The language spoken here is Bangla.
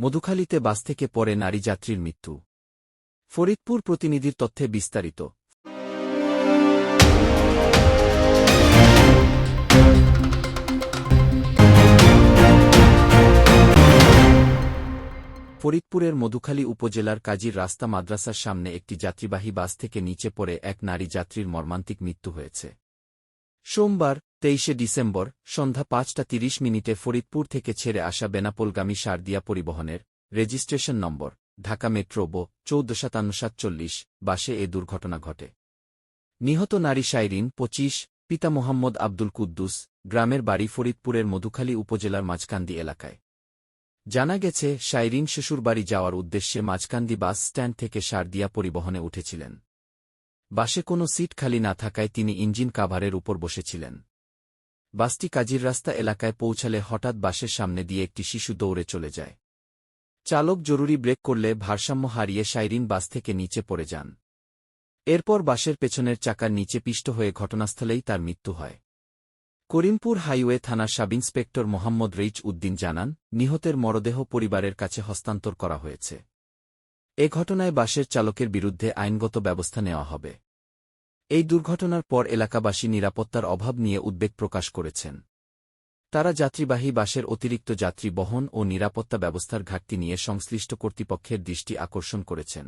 মধুখালীতে বাস থেকে পরে নারী যাত্রীর মৃত্যু। ফরিদপুর প্রতিনিধির তথ্যে বিস্তারিত। ফরিদপুরের মধুখালী উপজেলার কাজীর রাস্তা মাদ্রাসার সামনে একটি যাত্রীবাহী বাস থেকে নিচে পড়ে এক নারী যাত্রীর মর্মান্তিক মৃত্যু হয়েছে। সোমবার তেইশে ডিসেম্বর, সন্ধ্যা পাঁচটা তিরিশ মিনিটে ফরিদপুর থেকে ছেড়ে আসা বেনাপোলগামী সারদিয়া পরিবহনের রেজিস্ট্রেশন নম্বর, ঢাকা মেট্রো বো, চৌদ্দ সাতান্ন সাতচল্লিশ, বাসে এ দুর্ঘটনা ঘটে। নিহত নারী শাইরিন, পঁচিশ, পিতা মোহাম্মদ আব্দুল কুদ্দুস, গ্রামের বাড়ি ফরিদপুরের মধুখালী উপজেলার মাঝকান্দি এলাকায়। জানা গেছে, শাইরিন শ্বশুরবাড়ি যাওয়ার উদ্দেশ্যে মাঝকান্দি বাস স্ট্যান্ড থেকে সারদিয়া পরিবহনে উঠেছিলেন। বাসে কোনো সিট খালি না থাকায় তিনি ইঞ্জিন কাভারের উপর বসেছিলেন। বাসটি কাজীর রাস্তা এলাকায় পৌঁছালে হঠাৎ বাসের সামনে দিয়ে একটি শিশু দৌড়ে চলে যায়। চালক জরুরি ব্রেক করলে ভারসাম্য হারিয়ে শাইরিন বাস থেকে নিচে পড়ে যান। এরপর বাসের পেছনের চাকার নিচে পিষ্ট হয়ে ঘটনাস্থলেই তার মৃত্যু হয়। করিমপুর হাইওয়ে থানার সাব ইন্সপেক্টর মোহাম্মদ রেইচ উদ্দিন জানান, নিহতের মরদেহ পরিবারের কাছে হস্তান্তর করা হয়েছে। এ ঘটনায় বাসের চালকের বিরুদ্ধে আইনগত ব্যবস্থা নেওয়া হবে। এই দুর্ঘটনার পর এলাকাবাসী নিরাপত্তার অভাব নিয়ে উদ্বেগ প্রকাশ করেছেন। তারা যাত্রীবাহী বাসের অতিরিক্ত যাত্রী বহন ও নিরাপত্তা ব্যবস্থার ঘাটতি নিয়ে সংশ্লিষ্ট কর্তৃপক্ষের দৃষ্টি আকর্ষণ করেছেন।